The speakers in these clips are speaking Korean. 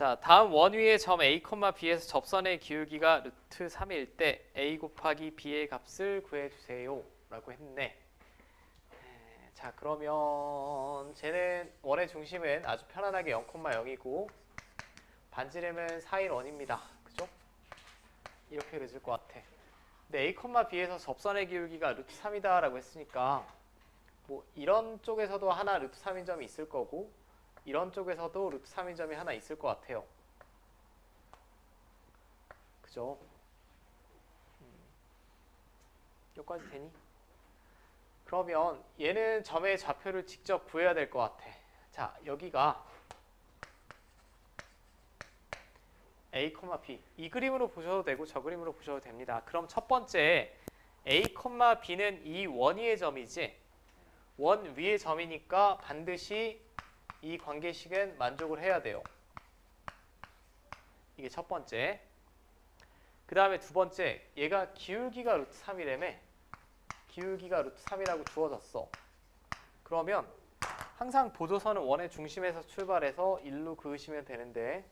자, 다음 원위의 점 a, b에서 접선의 기울기가 루트 3일 때 a 곱하기 b의 값을 구해주세요 라고 했네. 에, 자, 그러면 쟤는 원의 중심은 아주 편안하게 0,0이고 반지름은 4일 원입니다. 그죠? 이렇게 그려질 것 같아. 근데 a, b에서 접선의 기울기가 루트 3이다 라고 했으니까 뭐 이런 쪽에서도 하나 루트 3인 점이 있을 거고 이런 쪽에서도 루트 3인 점이 하나 있을 것 같아요. 그죠? 음. 여기까지 되니? 그러면 얘는 점의 좌표를 직접 구해야 될 것 같아. 자, 여기가 A, B 이 그림으로 보셔도 되고 저 그림으로 보셔도 됩니다. 그럼 첫 번째 A, B는 이 원위의 점이지 원 위의 점이니까 반드시 이 관계식은 만족을 해야 돼요. 이게 첫 번째. 그 다음에 두 번째, 얘가 기울기가 루트 3이라며 기울기가 루트 3이라고 주어졌어. 그러면 항상 보조선은 원의 중심에서 출발해서 1로 그으시면 되는데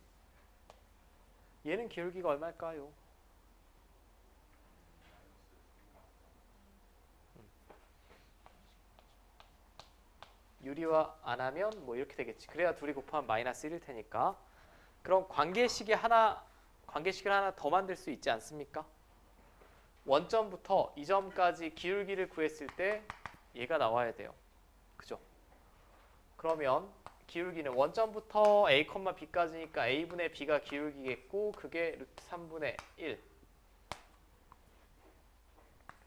얘는 기울기가 얼마일까요? 유리화 안 하면 뭐 이렇게 되겠지. 그래야 둘이 곱하면 마이너스 1일 테니까. 그럼 관계식이 하나 관계식을 하나 더 만들 수 있지 않습니까? 원점부터 이 점까지 기울기를 구했을 때 얘가 나와야 돼요. 그죠? 그러면 기울기는 원점부터 a, b까지니까 a분의 b가 기울기겠고 그게 루트 3분의 1.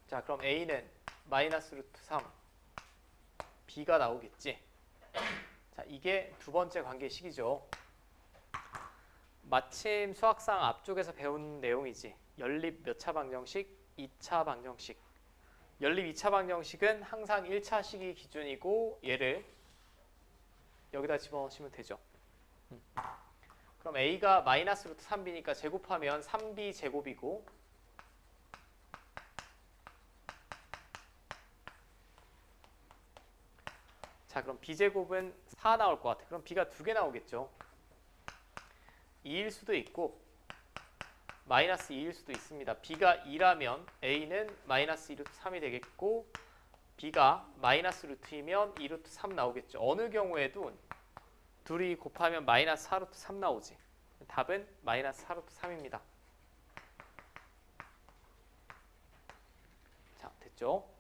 자, 그럼 a는 마이너스 루트 3 b가 나오겠지. 자, 이게 두 번째 관계식이죠. 마침 수학상 앞쪽에서 배운 내용이지. 연립 몇 차 방정식? 2차 방정식. 연립 2차 방정식은 항상 1차 식이 기준이고 얘를 여기다 집어넣으시면 되죠. 음. 그럼 a가 마이너스 루트 3b니까 제곱하면 3b 제곱이고 자 그럼 b제곱은 4 나올 것 같아. 그럼 b가 두 개 나오겠죠. 2일 수도 있고 마이너스 2일 수도 있습니다. b가 2라면 a는 마이너스 2루트 3이 되겠고 b가 마이너스 루트이면 2루트 3 나오겠죠. 어느 경우에도 둘이 곱하면 마이너스 4루트 3 나오지. 답은 마이너스 4루트 3입니다. 자, 됐죠?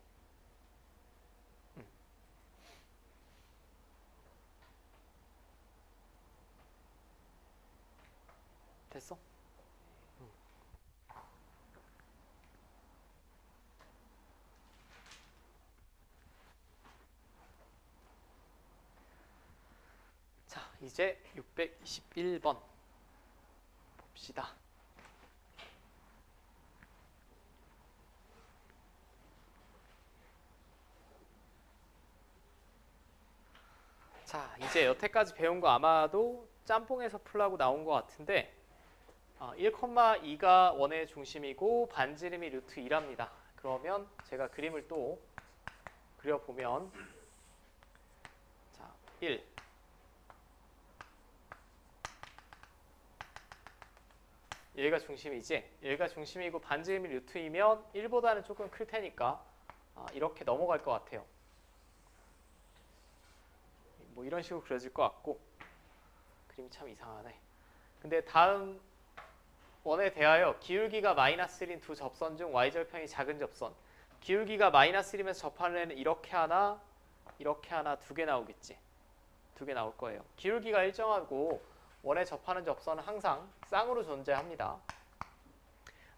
됐어? 자, 이제 621번 봅시다. 자, 이제 여태까지 배운 거 아마도 짬뽕에서 풀라고 나온 것 같은데 어, 1,2가 원의 중심이고 반지름이 루트 2랍니다. 그러면 제가 그림을 또 그려보면 자, 1 얘가 중심이지? 얘가 중심이고 반지름이 루트이면 1보다는 조금 클 테니까 아, 이렇게 넘어갈 것 같아요. 뭐 이런 식으로 그려질 것 같고 그림이 참 이상하네. 근데 다음 원에 대하여 기울기가 마이너스 1인 두 접선 중 y절편이 작은 접선 기울기가 마이너스 1이면서 접하는 애는 이렇게 하나 이렇게 하나 두 개 나오겠지. 두 개 나올 거예요. 기울기가 일정하고 원에 접하는 접선은 항상 쌍으로 존재합니다.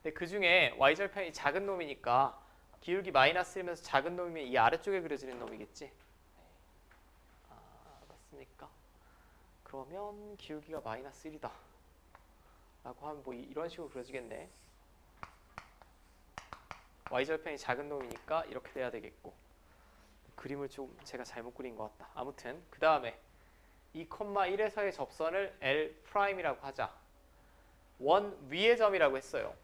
근데 그 중에 y절편이 작은 놈이니까 기울기 마이너스 1이면서 작은 놈이면 이 아래쪽에 그려지는 놈이겠지. 아, 맞습니까? 그러면 기울기가 마이너스 1이다. 라고 하면 뭐 이- 이런 식으로 그려지겠네. y절편이 작은 놈이니까 이렇게 돼야 되겠고. 그림을 좀 제가 잘못 그린 것 같다. 아무튼 그 다음에 2,1에서의 접선을 L'이라고 하자. 원 위의 점이라고 했어요.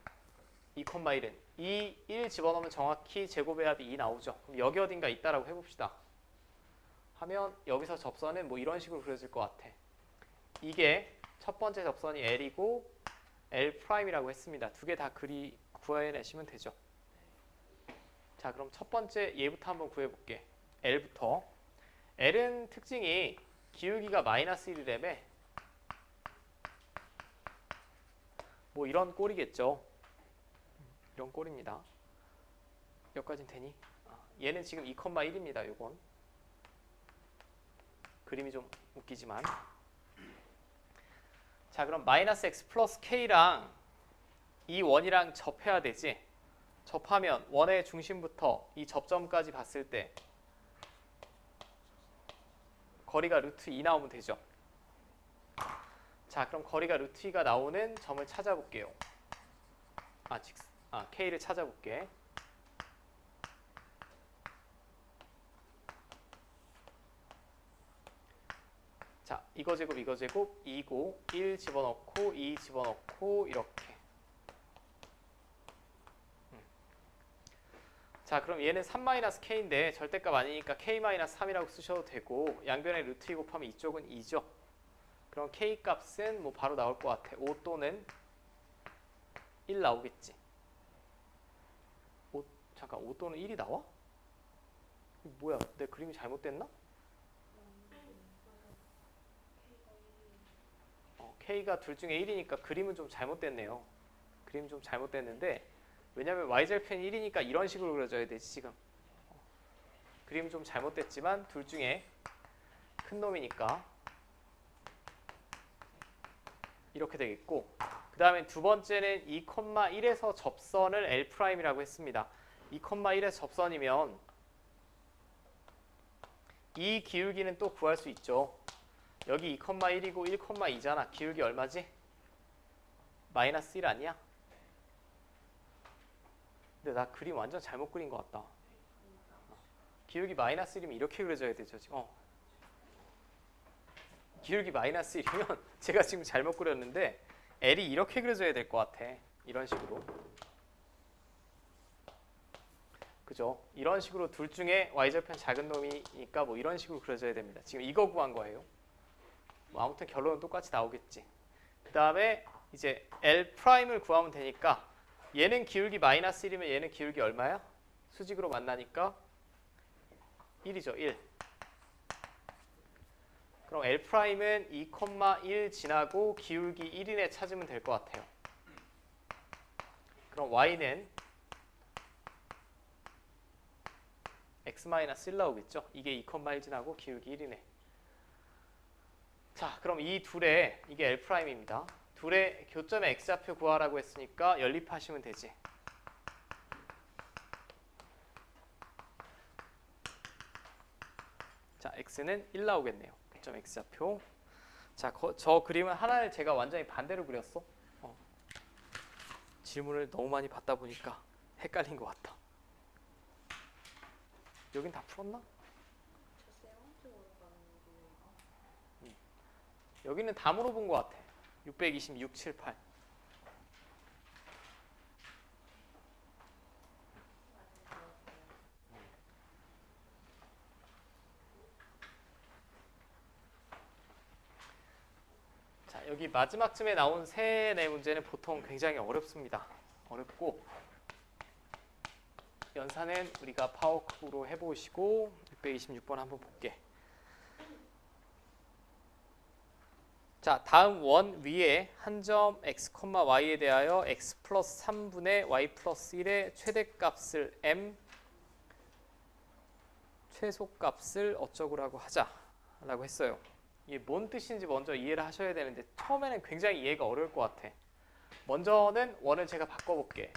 2,1은 이1 집어넣으면 정확히 제곱의 합이 2 나오죠. 그럼 여기 어딘가 있다라고 해봅시다. 하면 여기서 접선은 뭐 이런 식으로 그려질 것 같아. 이게 첫 번째 접선이 L이고 L 프라임이라고 했습니다. 두 개 다 그리 구해내시면 되죠. 자, 그럼 첫 번째 얘부터 한번 구해볼게. L부터. L은 특징이 기울기가 마이너스 1이라며 뭐 이런 꼴이겠죠. 이런 꼴입니다. 여기까진 되니? 아, 얘는 지금 2,1입니다. 요건 그림이 좀 웃기지만 자 그럼 마이너스 x 플러스 k랑 이 원이랑 접해야 되지? 접하면 원의 중심부터 이 접점까지 봤을 때 거리가 루트 2 나오면 되죠? 자 그럼 거리가 루트 2가 나오는 점을 찾아볼게요. 아, 직, 아 k를 찾아볼게 자, 이거 제곱 이거 제곱 2고 1 집어넣고 2 집어넣고 이렇게. 음. 자, 그럼 얘는 3-k인데 절대값 아니니까 k-3이라고 쓰셔도 되고 양변에 루트 2 곱하면 이쪽은 2죠. 그럼 k 값은 뭐 바로 나올 것 같아. 5 또는 1 나오겠지. 5 잠깐 5 또는 1이 나와? 뭐야? 내 그림이 잘못됐나? 어, K가 둘 중에 1이니까 그림은 좀 잘못됐네요. 그림 좀 잘못됐는데 왜냐면 y절편 1이니까 이런 식으로 그려져야 되지 지금. 어, 그림 좀 잘못됐지만 둘 중에 큰 놈이니까 이렇게 되겠고 그 다음에 두 번째는 2,1에서 접선을 L'이라고 했습니다. 2,1에서 접선이면 이 기울기는 또 구할 수 있죠. 여기 2,1이고 1,2잖아. 기울기 얼마지? 마이너스 1 아니야? 근데 나 그림 완전 잘못 그린 것 같다. 기울기 마이너스 1이면 이렇게 그려져야 되죠. 지금. 어. 기울기 마이너스 1이면 제가 지금 잘못 그렸는데 L이 이렇게 그려져야 될 것 같아. 이런 식으로. 그죠? 이런 식으로 둘 중에 y절편 작은 놈이니까 뭐 이런 식으로 그려져야 됩니다. 지금 이거 구한 거예요. 뭐 아무튼 결론은 똑같이 나오겠지. 그 다음에 이제 L 프라임을 구하면 되니까 얘는 기울기 마이너스 1이면 얘는 기울기 얼마야? 수직으로 만나니까 1이죠. 1. 그럼 L 프라임은 2,1 지나고 기울기 1인에 찾으면 될 것 같아요. 그럼 Y는 x-1 나오겠죠. 이게 2,1 지나고 기울기 1이네. 자, 그럼 이 둘의 이게 L 프라임입니다. 둘의 교점의 x좌표 구하라고 했으니까 연립하시면 되지. 자, x는 1 나오겠네요. 교점 x좌표. 자, 거- 저 그림은 하나를 제가 완전히 반대로 그렸어. 어. 질문을 너무 많이 받다 보니까 헷갈린 것 같다. 여긴 다 풀었나? 여기는 다 물어본 것 같아. 626, 78. 자, 여기 마지막쯤에 나온 세 네 문제는 보통 굉장히 어렵습니다. 어렵고 연산은 우리가 파워크로 해보시고 626번 한번 볼게. 자, 다음 원 위에 한 점 x, y에 대하여 x 플러스 3분의 y 플러스 1의 최대값을 m 최소값을 어쩌고라고 하자라고 했어요. 이게 뭔 뜻인지 먼저 이해를 하셔야 되는데 처음에는 굉장히 이해가 어려울 것 같아. 먼저는 원을 제가 바꿔볼게.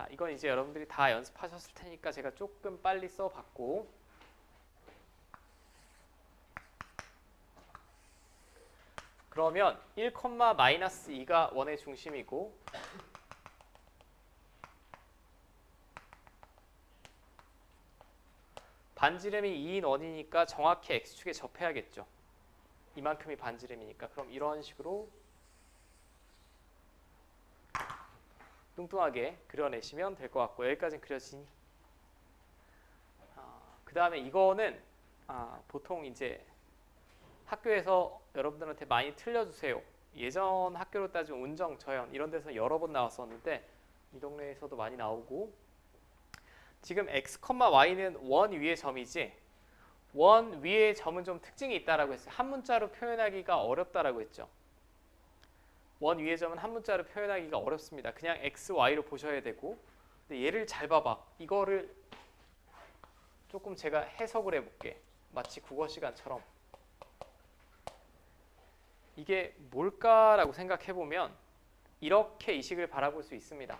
자, 이건 이제 여러분들이 다 연습하셨을 테니까 제가 조금 빨리 써봤고 그러면 1, 마이너스 2가 원의 중심이고 반지름이 2인 원이니까 정확히 x축에 접해야겠죠. 이만큼이 반지름이니까 그럼 이런 식으로 뚱뚱하게 그려내시면 될 것 같고 여기까지는 그려지니 아, 그 다음에 이거는 아, 보통 이제 학교에서 여러분들한테 많이 틀려주세요. 예전 학교로 따지면 운정, 저연 이런 데서 여러 번 나왔었는데 이 동네에서도 많이 나오고 지금 x, y는 원 위의 점이지 원 위의 점은 좀 특징이 있다라고 했어요. 한 문자로 표현하기가 어렵다라고 했죠. 원 위의 점은 한 문자로 표현하기가 어렵습니다. 그냥 x, y로 보셔야 되고 근데 얘를 잘 봐봐. 이거를 조금 제가 해석을 해볼게. 마치 국어 시간처럼 이게 뭘까라고 생각해 보면 이렇게 이 식을 바라볼 수 있습니다.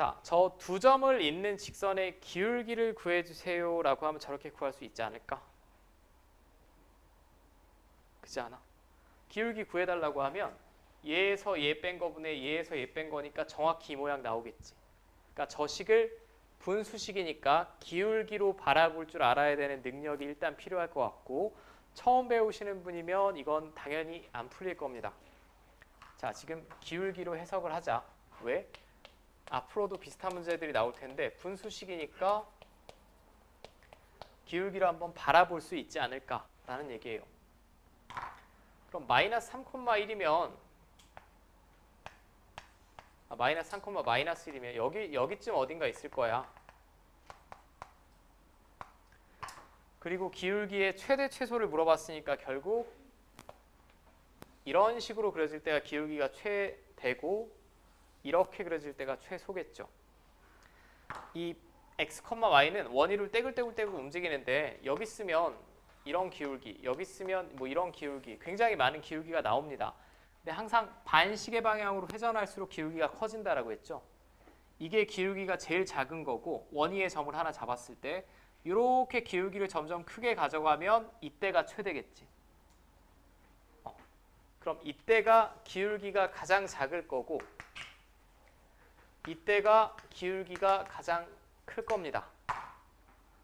자, 저 두 점을 잇는 직선의 기울기를 구해주세요 라고 하면 저렇게 구할 수 있지 않을까? 그지 않아? 기울기 구해달라고 하면 얘에서 얘 뺀 거분에 얘에서 얘 뺀 거니까 정확히 이 모양 나오겠지. 그러니까 저 식을 분수식이니까 기울기로 바라볼 줄 알아야 되는 능력이 일단 필요할 것 같고 처음 배우시는 분이면 이건 당연히 안 풀릴 겁니다. 자, 지금 기울기로 해석을 하자. 왜? 앞으로도 비슷한 문제들이 나올 텐데 분수식이니까 기울기로 한번 바라볼 수 있지 않을까라는 얘기예요. 그럼 마이너스 3,1이면 아, 마이너스 3, 마이너스 1이면 여기 여기쯤 어딘가 있을 거야. 그리고 기울기의 최대 최소를 물어봤으니까 결국 이런 식으로 그려질 때가 기울기가 최대고 이렇게 그려질 때가 최소겠죠. 이 x, y는 원위를 떼굴떼굴떼굴 움직이는데 여기 쓰면 이런 기울기, 여기 쓰면 뭐 이런 기울기, 굉장히 많은 기울기가 나옵니다. 근데 항상 반시계 방향으로 회전할수록 기울기가 커진다라고 했죠. 이게 기울기가 제일 작은 거고 원위의 점을 하나 잡았을 때 이렇게 기울기를 점점 크게 가져가면 이때가 최대겠지. 어, 그럼 이때가 기울기가 가장 작을 거고 이때가 기울기가 가장 클 겁니다.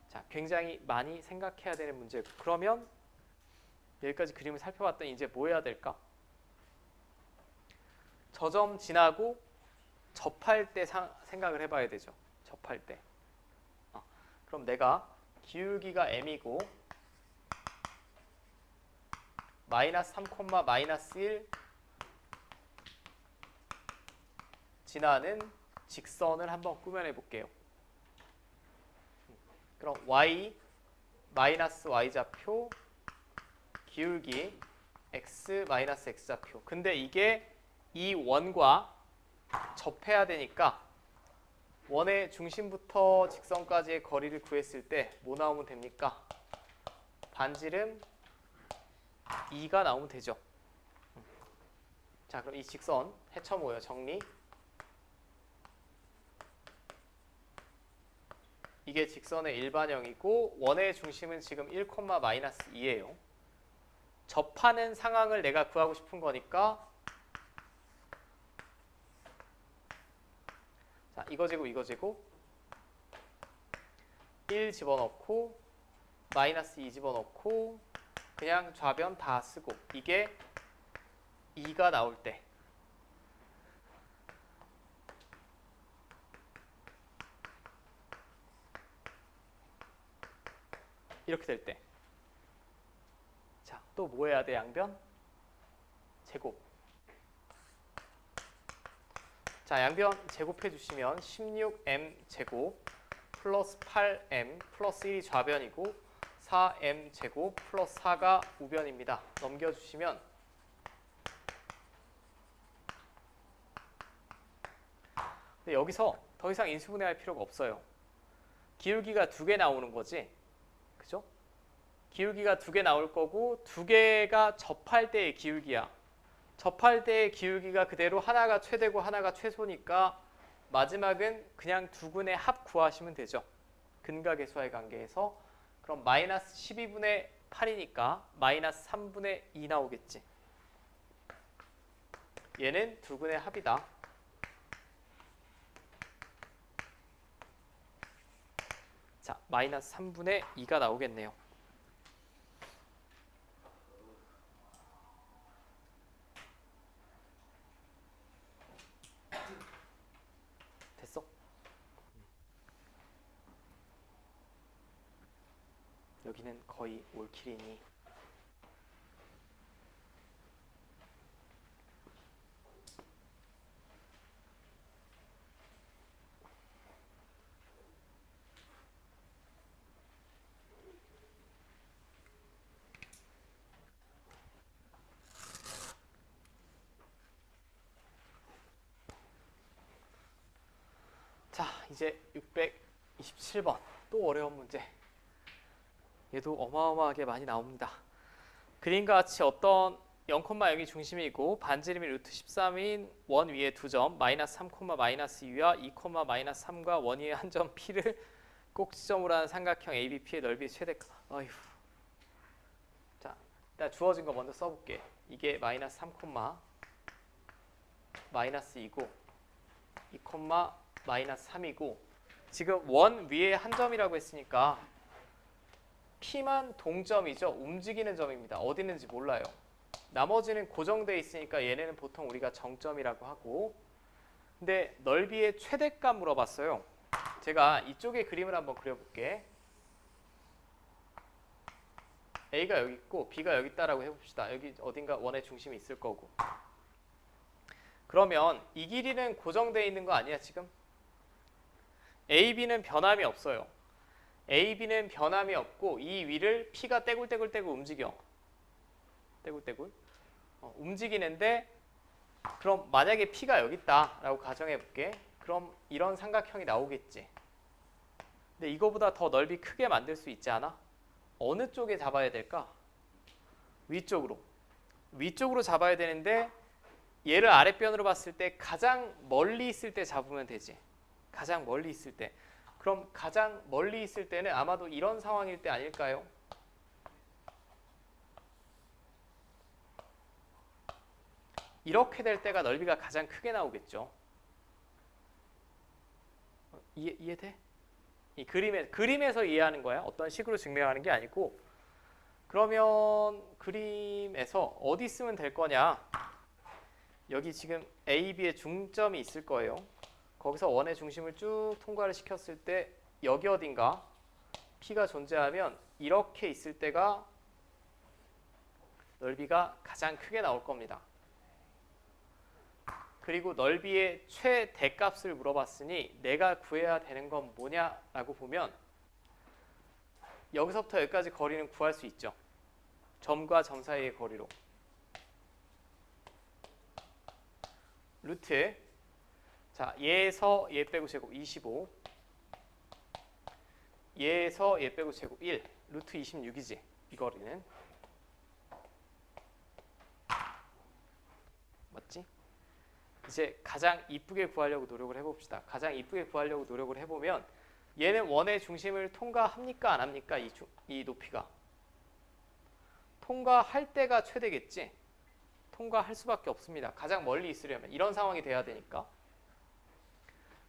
자, 굉장히 많이 생각해야 되는 문제고 그러면 여기까지 그림을 살펴봤더니 이제 뭐 해야 될까? 저점 지나고 접할 때 상, 생각을 해봐야 되죠. 접할 때. 어, 그럼 내가 기울기가 m이고 마이너스 3, 마이너스 1 지나는 직선을 한번 꾸며내 볼게요. 그럼 y 마이너스 y 좌표 기울기 x 마이너스 x 좌표. 근데 이게 이 원과 접해야 되니까 원의 중심부터 직선까지의 거리를 구했을 때 뭐 나오면 됩니까? 반지름 2가 나오면 되죠. 자, 그럼 이 직선 해쳐 모여 정리. 이게 직선의 일반형이고 원의 중심은 지금 1, 마이너스 2예요. 접하는 상황을 내가 구하고 싶은 거니까 자, 이거지고 이거지고 1 집어넣고 마이너스 2 집어넣고 그냥 좌변 다 쓰고 이게 2가 나올 때 이렇게 될 때. 자, 또 뭐 해야 돼, 양변? 제곱. 자, 양변 제곱해 주시면 16m 제곱 플러스 8m 플러스 1이 좌변이고 4m 제곱 플러스 4가 우변입니다. 넘겨주시면 여기서 더 이상 인수분해할 필요가 없어요. 기울기가 두 개 나오는 거지. 기울기가 두 개 나올 거고 두 개가 접할 때의 기울기야. 접할 때의 기울기가 그대로 하나가 최대고 하나가 최소니까 마지막은 그냥 두 근의 합 구하시면 되죠. 근각계수와의 관계에서 그럼 마이너스 12분의 8이니까 마이너스 3분의 2 나오겠지. 얘는 두 근의 합이다. 자, 마이너스 3분의 2가 나오겠네요. 됐어? 여기는 거의 올킬이니 자, 이제 627번 또 어려운 문제. 얘도 어마어마하게 많이 나옵니다. 그림과 같이 어떤 0,0이 중심이고 반지름이 루트 13인 원 위에 두 점, 마이너스 3, 마이너스 2와 2, 마이너스 3과 원 위에 한 점 P를 꼭지점으로 하는 삼각형 ABP의 넓이 최대 어휴. 자, 일단 주어진 거 먼저 써볼게. 이게 마이너스 3, 마이너스 2고 2, 마이너스 3이고 지금 원 위에 한 점이라고 했으니까 P만 동점이죠. 움직이는 점입니다. 어디 있는지 몰라요. 나머지는 고정돼 있으니까 얘네는 보통 우리가 정점이라고 하고 근데 넓이의 최대값 물어봤어요. 제가 이쪽에 그림을 한번 그려볼게. A가 여기 있고 B가 여기 있다라고 해봅시다. 여기 어딘가 원의 중심이 있을 거고. 그러면 이 길이는 고정돼 있는 거 아니야 지금? AB는 변함이 없어요. AB는 변함이 없고 이 위를 P가 떼굴떼굴떼굴 움직여. 떼굴떼굴. 어, 움직이는데 그럼 만약에 P가 여기 있다라고 가정해 볼게. 그럼 이런 삼각형이 나오겠지. 근데 이거보다 더 넓이 크게 만들 수 있지 않아? 어느 쪽에 잡아야 될까? 위쪽으로. 위쪽으로 잡아야 되는데 얘를 아랫변으로 봤을 때 가장 멀리 있을 때 잡으면 되지. 가장 멀리 있을 때. 그럼 가장 멀리 있을 때는 아마도 이런 상황일 때 아닐까요? 이렇게 될 때가 넓이가 가장 크게 나오겠죠. 어, 이해, 이해돼? 이 그림에, 그림에서 이해하는 거야. 어떤 식으로 증명하는 게 아니고 그러면 그림에서 어디 쓰면 될 거냐? 여기 지금 A, B의 중점이 있을 거예요. 거기서 원의 중심을 쭉 통과를 시켰을 때 여기 어딘가 P가 존재하면 이렇게 있을 때가 넓이가 가장 크게 나올 겁니다. 그리고 넓이의 최대값을 물어봤으니 내가 구해야 되는 건 뭐냐라고 보면 여기서부터 여기까지 거리는 구할 수 있죠. 점과 점 사이의 거리로. 루트 자 얘에서 얘 빼고 제곱 25 얘에서 얘 빼고 제곱 1 루트 26이지 이 거리는 맞지? 이제 가장 이쁘게 구하려고 노력을 해봅시다. 가장 이쁘게 구하려고 노력을 해보면 얘는 원의 중심을 통과합니까 안 합니까 이, 주, 이 높이가 통과할 때가 최대겠지. 통과할 수밖에 없습니다. 가장 멀리 있으려면 이런 상황이 돼야 되니까.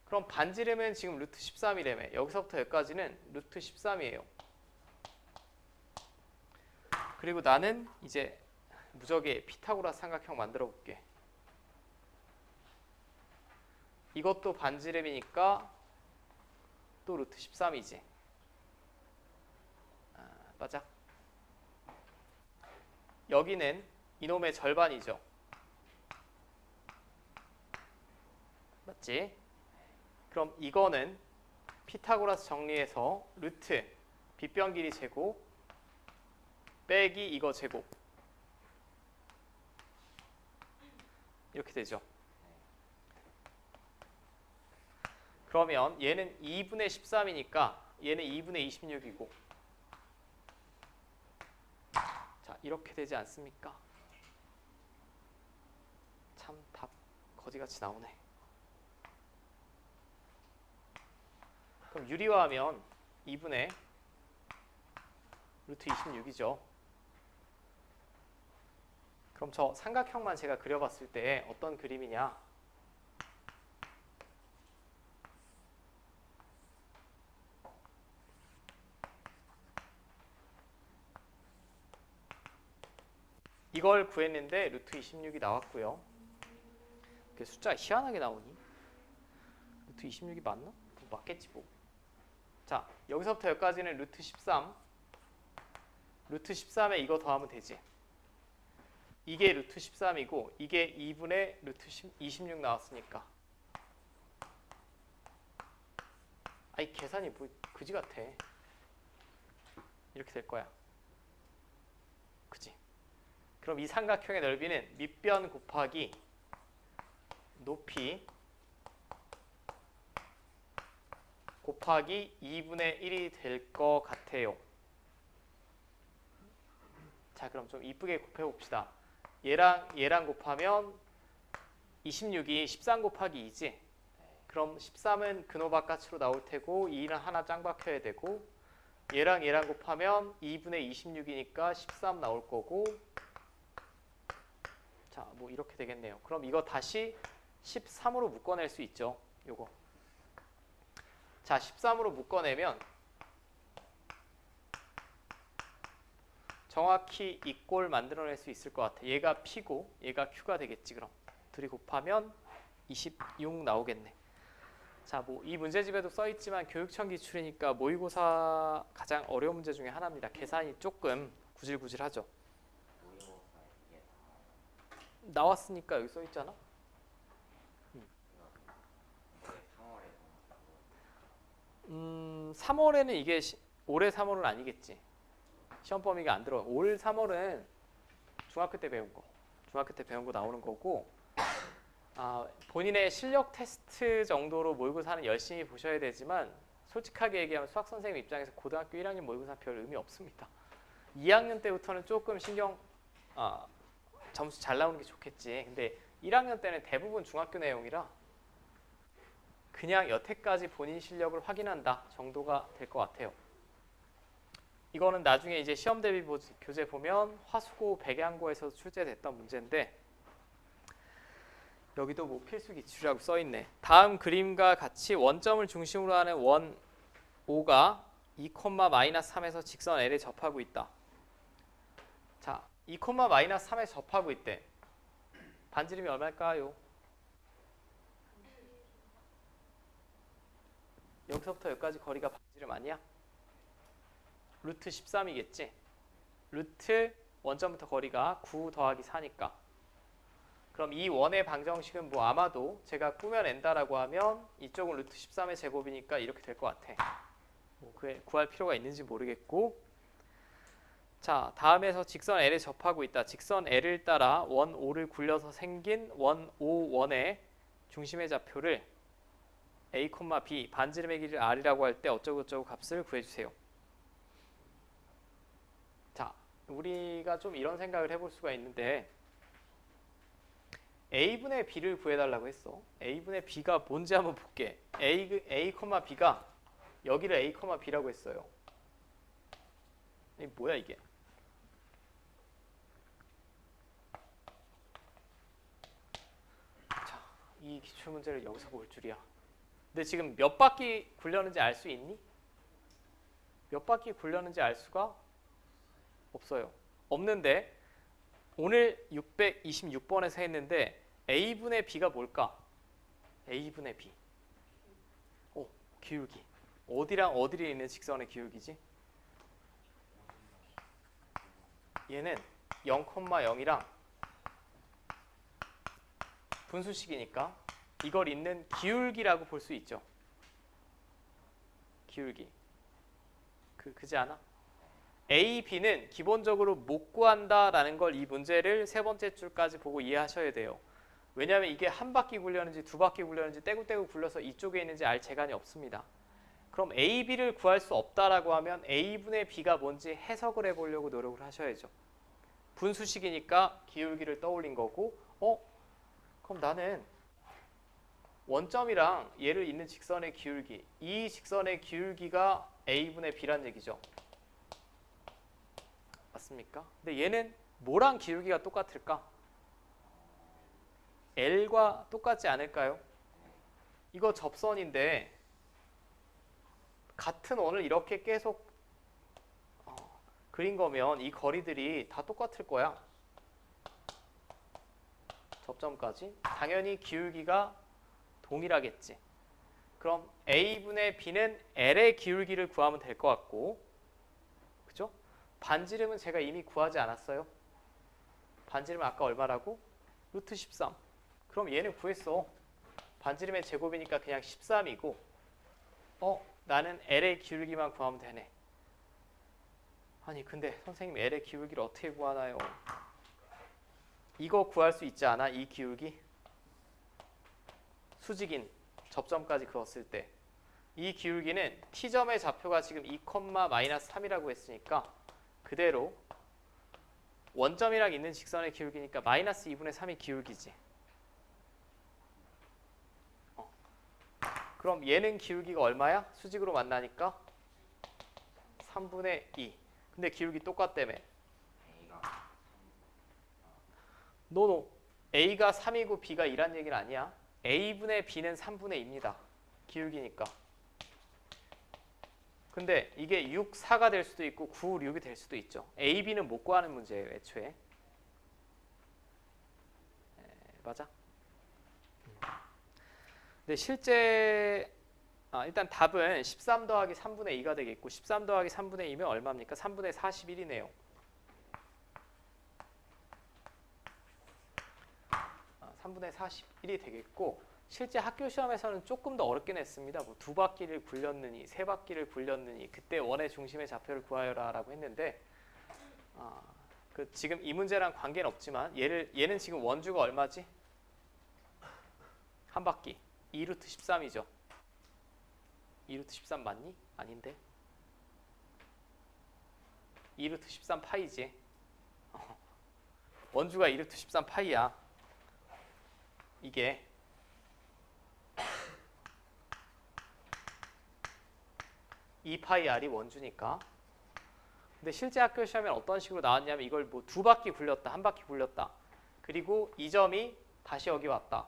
그럼 반지름은 지금 루트 13이래며 여기서부터 여기까지는 루트 13이에요. 그리고 나는 이제 무적의 피타고라스 삼각형 만들어 볼게. 이것도 반지름이니까 또 루트 13이지. 아, 맞아. 여기는 이놈의 절반이죠. 맞지? 그럼 이거는 피타고라스 정리해서 루트 빗변 길이 제곱 빼기 이거 제곱 이렇게 되죠. 그러면 얘는 2분의 13이니까 얘는 2분의 26이고 자 이렇게 되지 않습니까? 참 답 거지같이 나오네. 그럼 유리화하면 2분의 루트 26이죠. 그럼 저 삼각형만 제가 그려봤을 때 어떤 그림이냐? 이걸 구했는데 루트 26이 나왔고요. 숫자 희한하게 나오니? 루트 26이 맞나? 맞겠지 뭐. 자 여기서부터 여기까지는 루트 13. 루트 13에 이거 더하면 되지. 이게 루트 13이고 이게 2분의 루트 26 나왔으니까. 아이 계산이 뭐 그지 같아. 이렇게 될 거야. 그지? 그럼 이 삼각형의 넓이는 밑변 곱하기 높이 곱하기 2분의 1이 될 것 같아요. 자, 그럼 좀 이쁘게 곱해 봅시다. 얘랑 얘랑 곱하면 26이 13 곱하기 2지. 그럼 13은 근호 바깥으로 나올 테고 2는 하나 짱 박혀야 되고 얘랑 얘랑 곱하면 2분의 26이니까 13 나올 거고 자, 뭐 이렇게 되겠네요. 그럼 이거 다시 13으로 묶어낼 수 있죠. 요거. 자, 13으로 묶어내면 정확히 이 꼴 만들어낼 수 있을 것 같아. 얘가 P고 얘가 Q가 되겠지 그럼. 둘이 곱하면 26 나오겠네. 자, 뭐 이 문제집에도 써 있지만 교육청 기출이니까 모의고사 가장 어려운 문제 중에 하나입니다. 계산이 조금 구질구질하죠. 나왔으니까 여기 써 있잖아. 이거 올해 3월에 나왔다고 음, 3월에는 이게 시, 올해 3월은 아니겠지. 시험 범위가 안 들어. 올 3월은 중학교 때 배운 거. 중학교 때 배운 거 나오는 거고. 아, 본인의 실력 테스트 정도로 모의고사는 열심히 보셔야 되지만 솔직하게 얘기하면 수학 선생님 입장에서 고등학교 1학년 모의고사 별 의미 없습니다. 2학년 때부터는 조금 신경 아, 점수 잘 나오는 게 좋겠지. 근데 1학년 때는 대부분 중학교 내용이라 그냥 여태까지 본인 실력을 확인한다 정도가 될 것 같아요. 이거는 나중에 이제 시험 대비 보- 교재 보면 화수고 백양고에서 출제됐던 문제인데 여기도 뭐 필수 기출이라고 써 있네. 다음 그림과 같이 원점을 중심으로 하는 원 5가 2, 마이너스 3에서 직선 L에 접하고 있다. 자, 2, 마이너스 3에 접하고 있대. 반지름이 얼마일까요? 여기서부터 여기까지 거리가 반지름 아니야? 루트 13이겠지? 루트 원점부터 거리가 9 더하기 4니까 그럼 이 원의 방정식은 뭐 아마도 제가 꾸며낸다라고 하면 이쪽은 루트 13의 제곱이니까 이렇게 될 것 같아 뭐 구할 필요가 있는지 모르겠고 자 다음에서 직선 L에 접하고 있다 직선 L을 따라 원 5를 굴려서 생긴 원 5 원의 중심의 좌표를 a, b 반지름의 길이를 r이라고 할 때 어쩌고 저쩌고 값을 구해주세요. 자, 우리가 좀 이런 생각을 해볼 수가 있는데 a분의 b를 구해달라고 했어. a분의 b가 뭔지 한번 볼게. a, a, b가 여기를 a, b라고 했어요. 이 뭐야 이게? 자, 이 기출 문제를 여기서 볼 줄이야. 근데 지금 몇 바퀴 굴렸는지 알 수 있니? 몇 바퀴 굴렸는지 알 수가 없어요. 없는데 오늘 626번에서 했는데 a분의 b가 뭘까? a분의 b. 오, 기울기. 어디랑 어디에 있는 직선의 기울기지? 얘는 0,0이랑 분수식이니까 이걸 있는 기울기라고 볼 수 있죠. 기울기. 그 그지 않아? A, B는 기본적으로 못 구한다라는 걸 이 문제를 세 번째 줄까지 보고 이해하셔야 돼요. 왜냐하면 이게 한 바퀴 굴렸는지 두 바퀴 굴렸는지 떼구떼구 굴려서 이쪽에 있는지 알 재간이 없습니다. 그럼 A, B를 구할 수 없다라고 하면 A분의 B가 뭔지 해석을 해보려고 노력을 하셔야죠. 분수식이니까 기울기를 떠올린 거고, 어? 그럼 나는 원점이랑 얘를 잇는 직선의 기울기 이 직선의 기울기가 a분의 b란 얘기죠 맞습니까? 근데 얘는 뭐랑 기울기가 똑같을까? l과 똑같지 않을까요? 이거 접선인데 같은 원을 이렇게 계속 어, 그린 거면 이 거리들이 다 똑같을 거야 접점까지 당연히 기울기가 동일하겠지. 그럼 a분의 b는 l의 기울기를 구하면 될 것 같고, 그죠? 반지름은 제가 이미 구하지 않았어요. 반지름은 아까 얼마라고? 루트 13. 그럼 얘는 구했어. 반지름의 제곱이니까 그냥 13이고, 어 나는 l의 기울기만 구하면 되네. 아니 근데 선생님 L의 기울기를 어떻게 구하나요? 이거 구할 수 있지 않아? 이 기울기? 수직인 접점까지 그었을 때 이 기울기는 T점의 좌표가 지금 2, 마이너스 3이라고 했으니까 그대로 원점이랑 있는 직선의 기울기니까 마이너스 2분의 3이 기울기지. 어. 그럼 얘는 기울기가 얼마야? 수직으로 만나니까 3분의 2. 근데 기울기 똑같다며. 노노. A가 3이고 B가 2란 얘기는 아니야. A분의 B는 3분의 2입니다. 기울기니까. 근데 이게 6, 4가 될 수도 있고 9, 6이 될 수도 있죠. A, B는 못 구하는 문제예요, 애초에. 에, 맞아? 음. 근데 실제 아, 일단 답은 13 더하기 3분의 2가 되겠고 13 더하기 3분의 2면 얼마입니까? 3분의 41이네요. 아, 3분의 41이 되겠고 실제 학교 시험에서는 조금 더 어렵게 냈습니다. 뭐 두 바퀴를 굴렸느니 세 바퀴를 굴렸느니 그때 원의 중심의 좌표를 구하여라라고 했는데 아, 그 지금 이 문제랑 관계는 없지만 얘를 얘는 지금 원주가 얼마지? 한 바퀴 2루트 13이죠. 2루트 13 맞니? 아닌데. 2루트 13 파이지. 어. 원주가 2루트 13 파이야. 이게 이 파이 r이 원주니까. 근데 실제 학교 시험에 어떤 식으로 나왔냐면 이걸 뭐 두 바퀴 굴렸다, 한 바퀴 굴렸다. 그리고 이 점이 다시 여기 왔다.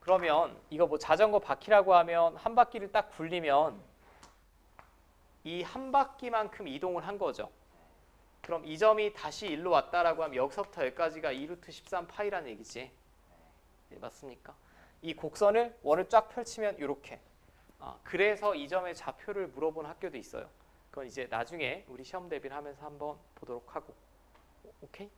그러면 이거 뭐 자전거 바퀴라고 하면 한 바퀴를 딱 굴리면 이 한 바퀴만큼 이동을 한 거죠. 그럼 이 점이 다시 일로 왔다라고 하면 여기서부터 여기까지가 2루트 13 파이라는 얘기지. 네, 맞습니까? 이 곡선을 원을 쫙 펼치면 이렇게. 아, 그래서 이 점의 좌표를 물어본 학교도 있어요. 그건 이제 나중에 우리 시험 대비를 하면서 한번 보도록 하고. 오- 오케이?